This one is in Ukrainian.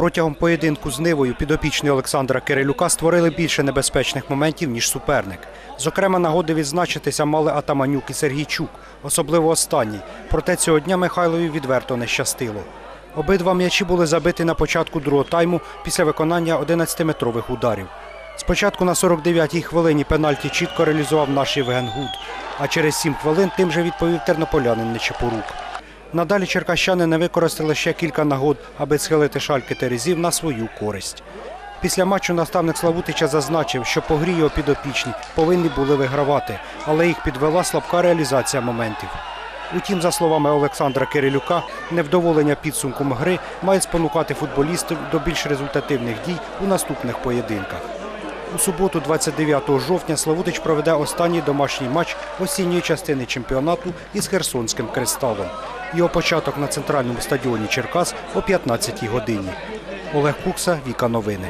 Протягом поєдинку з Нивою підопічні Олександра Кирилюка створили більше небезпечних моментів, ніж суперник. Зокрема, нагоди відзначитися мали Атаманюк і Сергійчук, особливо останній. Проте цього дня Михайлові відверто не щастило. Обидва м'ячі були забиті на початку другого тайму після виконання 11-метрових ударів. Спочатку на 49-й хвилині пенальті чітко реалізував наш Євген Гуд, а через 7 хвилин тим же відповів тернополянин Нечепорук. Надалі черкащани не використали ще кілька нагод, аби схилити шальки терезів на свою користь. Після матчу наставник Славутича зазначив, що по грі його підопічні повинні були вигравати, але їх підвела слабка реалізація моментів. Утім, за словами Олександра Кирилюка, невдоволення підсумком гри має спонукати футболістів до більш результативних дій у наступних поєдинках. У суботу, 29 жовтня, Славутич проведе останній домашній матч осінньої частини чемпіонату із Херсонським кристалом. Його початок на центральному стадіоні Черкас о 15 годині. Олег Кукса, Віка Новини.